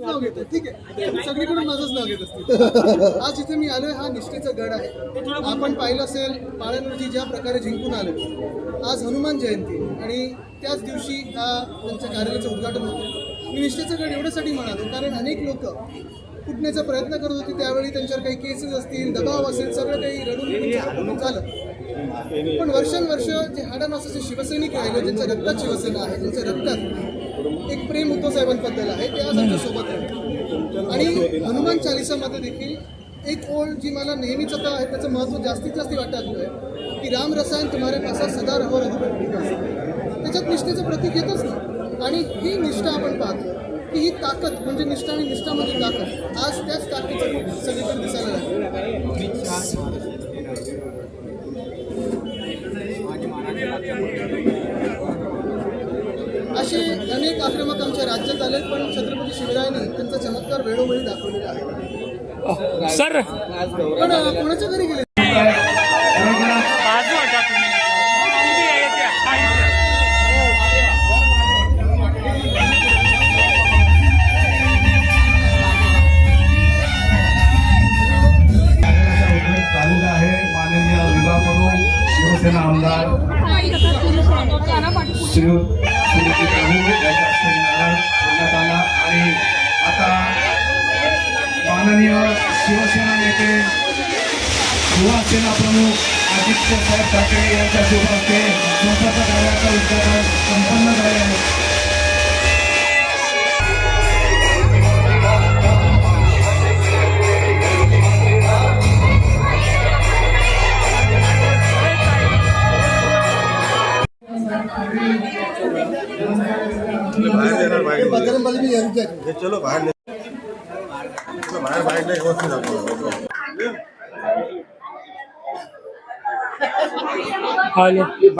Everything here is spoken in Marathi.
नाव घेतो ठीक आहे. सगळीकडून माझंच नाव घेत असतील आज जिथे मी आलोय हा निष्ठेचा गड आहे. आपण पाहिलं असेल पाळणवरती ज्या प्रकारे जिंकून आलो आज हनुमान जयंती आणि त्याच दिवशी हा त्यांच्या कार्यालयाचं उद्घाटन होतं. मी निष्ठेचा गड एवढ्यासाठी म्हणालो कारण अनेक लोक फुटण्याचा प्रयत्न करत होते त्यावेळी. त्यांच्यावर काही केसेस असतील दबाव असेल सगळं काही रडून रडून झालं. पण वर्षानुवर्ष जे हाडामासाचे शिवसैनिक राहिले ज्यांच्या रक्तात शिवसेना आहे ज्यांच्या रक्तात एक प्रेम उद्धव साहेबांबद्दल आहे ते आज आमच्यासोबत आहे आणि हनुमान चालिसामध्ये देखील एक ओळ जी मला नेहमीच आता आहे त्याचं महत्त्व जास्तीत जास्त वाटत आहे की राम रसायन तुम्हारे पासा सदा रहो रघुपती त्याच्यात निष्ठेचं प्रतीक येतच ना आणि ही निष्ठा आपण पाहतो की ही ताकद म्हणजे निष्ठा आणि निष्ठा म्हणजे ताकद आज त्याच ताकदीचं सगळीकडे दिसायला लागलं. असे अनेक आक्रमक आमच्या राज्यात आले पण छत्रपती शिवरायांनी त्यांचा चमत्कार वेळोवेळी दाखवलेला आहे सर पण कोणाच्या घरी गेले. हा, शिवसेना आमदार श्री श्रीमती प्रभू यांच्या हस्ते नारळ आला आणि आता माननीय शिवसेना नेते युवासेना प्रमुख आदित्य साहेब ठाकरे यांच्या शुभ हस्ते संपर्क कार्याचं उद्घाटन संपन्न झाले आहे चलो बाहेर ले- चलो बाहेर बाहेर नाही आपण हॅलो.